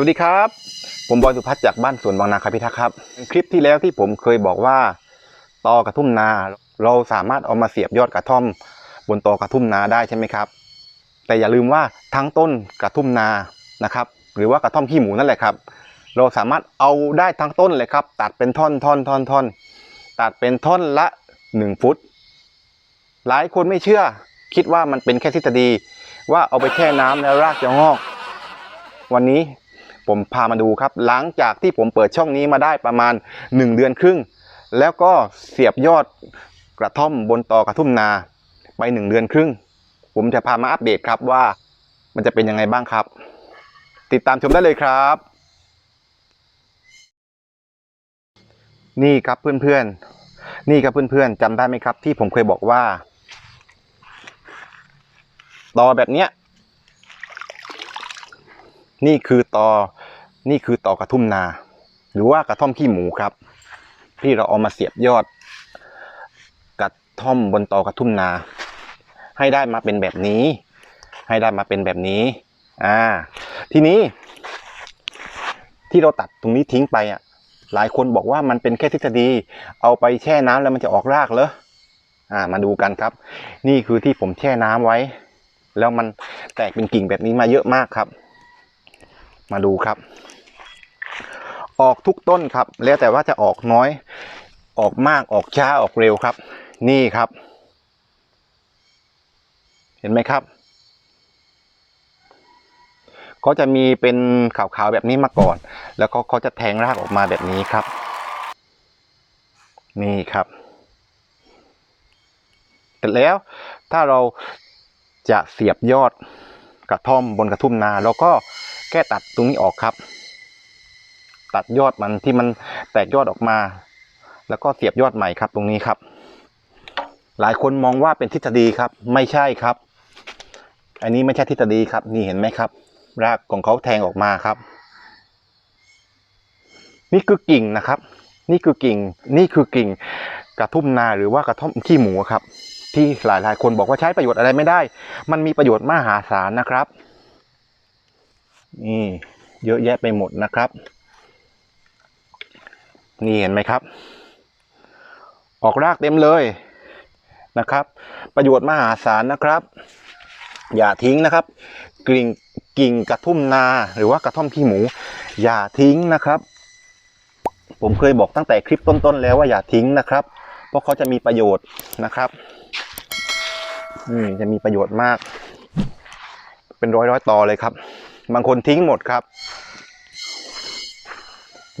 วัสดีครับ ผมบอยสุพัฒน์จากบ้านสวนบางนาคาพิทักษ์ครับ คลิปที่แล้วที่ผมเคยบอกว่าตอกระทุ่มนา เราสามารถเอามาเสียบยอดกระท่อม บนตอกระทุ่มนาได้ใช่ไหมครับ แต่อย่าลืมว่าทั้งต้นกระทุ่มนานะครับ หรือว่ากระท่อมขี้หมูนั่นแหละครับ เราสามารถเอาได้ทั้งต้นเลยครับ ตัดเป็นท่อนท่อนท่อนท่อนตัดเป็นท่อนละหนึ่งฟุต หลายคนไม่เชื่อ คิดว่ามันเป็นแค่ทฤษฎีว่าเอาไปแช่น้ำแล้วรากจะงอก วันนี้ ผมพามาดูครับ หลังจากที่ผมเปิดช่องนี้มาได้ประมาณ 1 เดือนครึ่ง แล้วก็เสียบยอดกระท่อมบนตอกระทุ่มนาไป 1 เดือนครึ่ง ผมจะพามาอัปเดตครับว่ามันจะเป็นยังไงบ้างครับ ติดตามชมได้เลยครับ นี่ครับเพื่อนๆ นี่ครับเพื่อนๆจำได้ไหมครับ ที่ผมเคยบอกว่าตอแบบเนี้ย นี่คือตอนี่คือตอกระทุ่มนา หรือว่ากระท่อมขี้หมูครับ ที่เราเอามาเสียบยอด กระท่อมบนตอกระทุ่มนา ให้ได้มาเป็นแบบนี้ ให้ได้มาเป็นแบบนี้อ่าทีนี้ ที่เราตัดตรงนี้ทิ้งไปอะหลายคนบอกว่ามันเป็นแค่ทฤษฎี เอาไปแช่น้ำแล้วมันจะออกรากเหรออ่า มาดูกันครับ นี่คือที่ผมแช่น้ำไว้ แล้วมันแตกเป็นกิ่งแบบนี้มาเยอะมากครับ มาดูครับ ออกทุกต้นครับ แล้วแต่ว่าจะออกน้อย ออกมากออกช้าออกเร็วครับ นี่ครับ เห็นไหมครับเขาจะมีเป็นขาวๆแบบนี้มาก่อน แล้วก็เขาจะแทงรากออกมาแบบนี้ครับ นี่ครับเสร็จแล้วถ้าเราจะเสียบยอดกระท่อมบนกระทุ่มนาเราก็ แค่ตัดตรงนี้ออกครับ ตัดยอดมันที่มันแตกยอดออกมา แล้วก็เสียบยอดใหม่ครับตรงนี้ครับ หลายคนมองว่าเป็นทฤษฎีครับ ไม่ใช่ครับ อันนี้ไม่ใช่ทฤษฎีครับ นี่เห็นไหมครับ รากของเขาแทงออกมาครับ นี่คือกิ่งนะครับ นี่คือกิ่ง นี่คือกิ่งกระทุ่มนาหรือว่ากระท่อมขี้หมูครับ ที่หลายหลายคนบอกว่าใช้ประโยชน์อะไรไม่ได้ มันมีประโยชน์มหาศาลนะครับ นี่เยอะแยะไปหมดนะครับ นี่เห็นไหมครับ ออกรากเต็มเลยนะครับ ประโยชน์มหาศาลนะครับ อย่าทิ้งนะครับกิ่งกิ่งกระทุ่มนาหรือว่ากระท่อมขี้หมู อย่าทิ้งนะครับ ผมเคยบอกตั้งแต่คลิปต้นๆแล้วว่าอย่าทิ้งนะครับ เพราะเขาจะมีประโยชน์นะครับอืมจะมีประโยชน์มาก เป็นร้อยร้อยๆตอเลยครับ บางคนทิ้งหมดครับ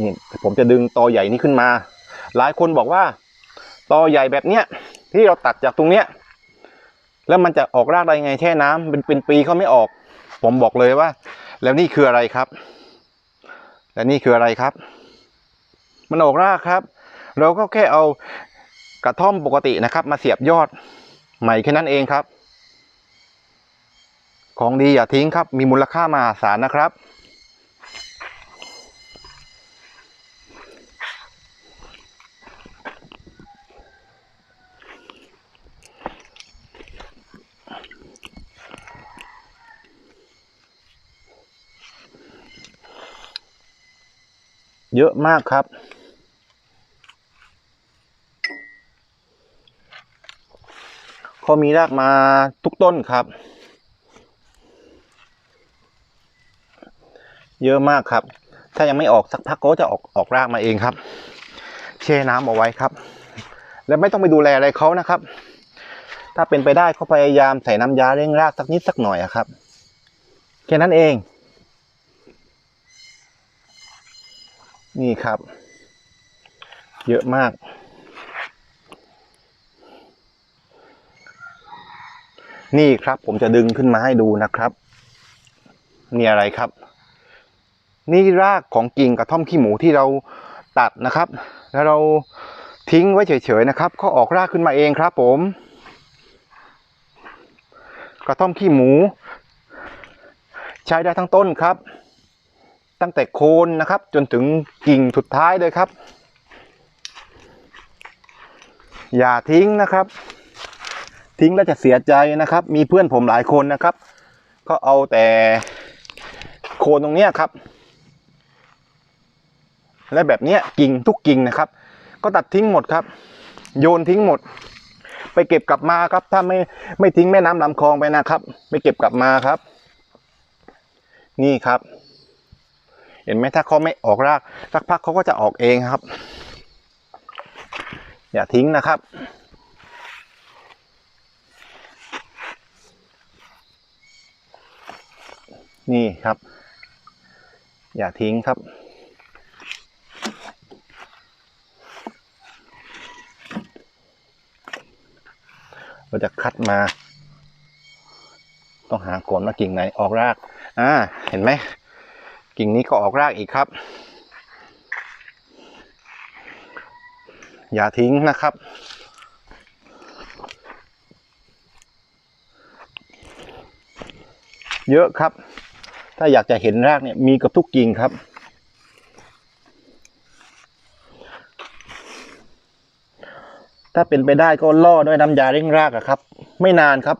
นี่ผมจะดึงตอใหญ่นี้ขึ้นมา หลายคนบอกว่า ตอใหญ่แบบเนี้ยที่เราตัดจากตรงเนี้ยแล้วมันจะออกรากได้ไงแช่น้ำเป็นเป็นปีเขาไม่ออก ผมบอกเลยว่า แล้วนี่คืออะไรครับ และนี่คืออะไรครับ มันออกรากครับ เราก็แค่เอากระท่อมปกตินะครับ มาเสียบยอดใหม่แค่นั้นเองครับ ของดีอย่าทิ้งครับ มีมูลค่ามหาศาลนะครับ เยอะมากครับเขามีรากมาทุกต้นครับ เยอะมากครับ ถ้ายังไม่ออกสักพักก็จะออกออกรากมาเองครับ แช่น้ำเอาไว้ครับ แล้วไม่ต้องไปดูแลอะไรเขานะครับ ถ้าเป็นไปได้เขาพยายามใส่น้ำยาเร่งรากสักนิดสักหน่อยครับแค่นั้นเอง นี่ครับ เยอะมาก นี่ครับผมจะดึงขึ้นมาให้ดูนะครับ นี่อะไรครับ นี่รากของกิ่งกระท่อมขี้หมูที่เราตัดนะครับ แล้วเราทิ้งไว้เฉยๆนะครับเขาออกรากขึ้นมาเองครับ ผม กระท่อมขี้หมู ใช้ได้ทั้งต้นครับ ตั้งแต่โคนนะครับ จนถึงกิ่งสุดท้ายเลยครับ อย่าทิ้งนะครับ ทิ้งแล้วจะเสียใจนะครับ มีเพื่อนผมหลายคนนะครับ ก็เอาแต่โคนตรงนี้ครับ และแบบเนี้ยกิ่งทุกกิ่งนะครับ ก็ตัดทิ้งหมดครับ โยนทิ้งหมด ไปเก็บกลับมาครับ ถ้าไม่ไม่ทิ้งแม่น้ำลำคลองไปนะครับ ไปเก็บกลับมาครับ นี่ครับ เห็นไหมถ้าเขาไม่ออกรากสักพักเขาก็จะออกเองครับ อย่าทิ้งนะครับนี่ครับ อย่าทิ้งครับ เราจะคัดมา ต้องหาก่อนว่ากิ่งไหนออกราก อ่า เห็นไหม กิ่งนี้ก็ออกรากอีกครับ อย่าทิ้งนะครับเยอะครับ ถ้าอยากจะเห็นรากเนี่ยมีกับทุกกิ่งครับ ถ้าเป็นไปได้ก็ล่อด้วยน้ำยาเร่งรากอะครับ ไม่นานครับ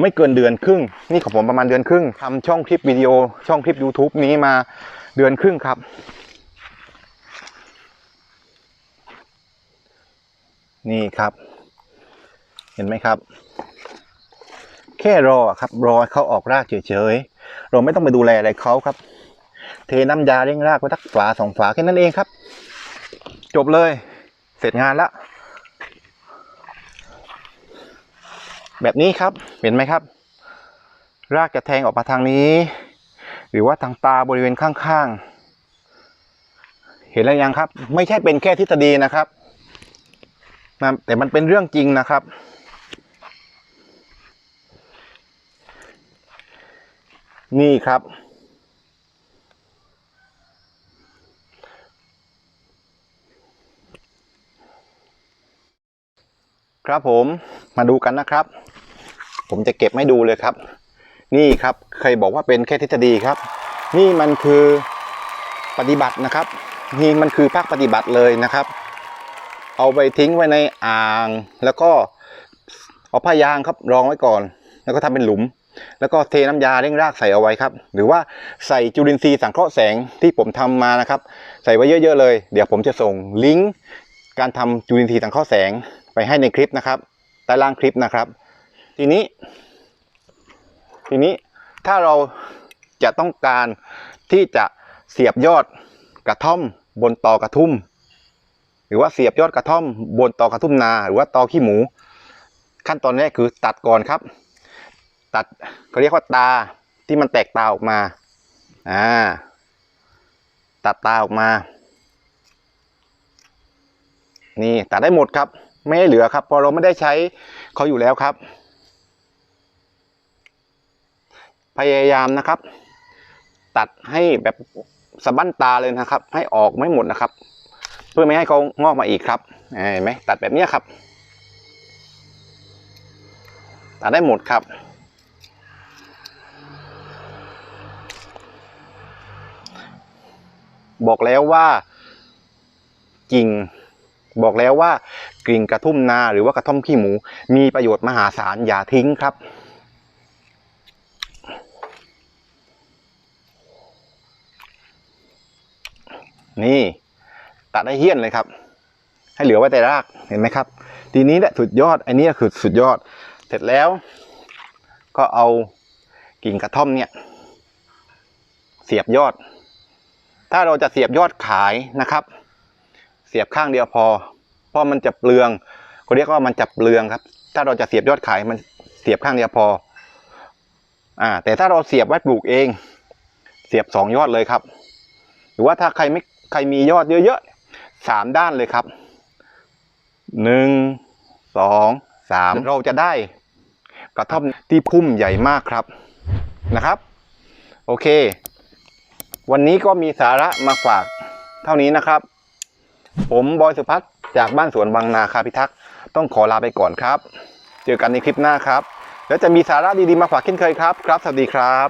ไม่เกินเดือนครึ่ง นี่ของผมประมาณเดือนครึ่งทำช่องคลิปวิดีโอ ช่องคลิป YouTube นี้มาเดือนครึ่งครับนี่ครับ เห็นไหมครับ แค่รอครับ รอเขาออกรากเฉยๆเราไม่ต้องไปดูแลอะไรเขาครับ เทน้ำยาเร่งรากไว้ทักฝาสองฝาแค่นั้นเองครับ จบเลย ร็จงานแล้ว แบบนี้ครับเห็นไหมครับ รากจะแทงออกมาทางนี้ หรือว่าทางตาบริเวณข้างๆ เห็นแล้วยังครับ ไม่ใช่เป็นแค่ทฤษฎีนะครับนะแต่มันเป็นเรื่องจริงนะครับ นี่ครับ ครับผมมาดูกันนะครับ ผมจะเก็บให้ดูเลยครับ นี่ครับเคยบอกว่าเป็นแค่ทฤษฎีครับ นี่มันคือปฏิบัตินะครับ นี่มันคือภาคปฏิบัติเลยนะครับ เอาไปทิ้งไว้ในอ่าง แล้วก็เอาผ้ายางครับรองไว้ก่อน แล้วก็ทำเป็นหลุม แล้วก็เทน้ำยาเร่งรากใส่เอาไว้ครับ หรือว่าใส่จุลินทรีย์สังเคราะห์แสงที่ผมทำมานะครับ ใส่ไว้เยอะ ๆ เลย เดี๋ยวผมจะส่งลิงก์การทำจุลินทรีย์สังเคราะห์แสง ไปให้ในคลิปนะครับใต้ล่างคลิปนะครับ ทีนี้ ทีนี้ถ้าเราจะต้องการที่จะเสียบยอดกระท่อมบนตอกระทุ่ม หรือว่าเสียบยอดกระท่อมบนตอกระทุ่มนา หรือว่าตอขี้หมู ขั้นตอนแรกคือตัดก่อนครับ ตัดเขาเรียกว่าตาที่มันแตกตาออกมาอ่าตัดตาออกมา นี่ตัดได้หมดครับ ไม่ให้เหลือครับพอเราไม่ได้ใช้เขาอยู่แล้วครับ พยายามนะครับ ตัดให้แบบสะบั้นตาเลยนะครับ ให้ออกไม่หมดนะครับ เพื่อไม่ให้เขางอกมาอีกครับเห็นไหมตัดแบบนี้ครับ ตัดได้หมดครับบอกแล้วว่ากิ่ง บอกแล้วว่ากลิ่งกระทุ่มนาหรือว่ากระท่อมขี้หมู มีประโยชน์มหาศาลอย่าทิ้งครับนี่ตัดได้เฮี้ยนเลยครับ ให้เหลือไว้แต่รากเห็นไหมครับ ทีนี้แหละสุดยอดอันนี้คือสุดยอด เสร็จแล้ว ก็เอากิ่งกระท่อมเนี่ย เสียบยอด ถ้าเราจะเสียบยอดขายนะครับ สียบข้างเดียวพอ เพราะมันจะเปลืองเขาเรียกว่ามันจะเปลืองครับ ถ้าเราจะเสียบยอดขายมันเสียบข้างเดียวพอ อ่า แต่ถ้าเราเสียบไว้ปลูกเอง เสียบสองยอดเลยครับ หรือว่าถ้าใครไม่ใครมียอดเยอะๆสามด้านเลยครับหนึ่งสองสามเราจะได้กระท่อมที่พุ่มใหญ่มากครับนะครับ โอเค วันนี้ก็มีสาระมาฝากเท่านี้นะครับ ผมบอยสุพัฒน์จากบ้านสวนบางนาคาพิทักษ์ต้องขอลาไปก่อนครับ เจอกันในคลิปหน้าครับ แล้วจะมีสาระดีๆมาฝากเช่นเคยครับ ครับ สวัสดีครับ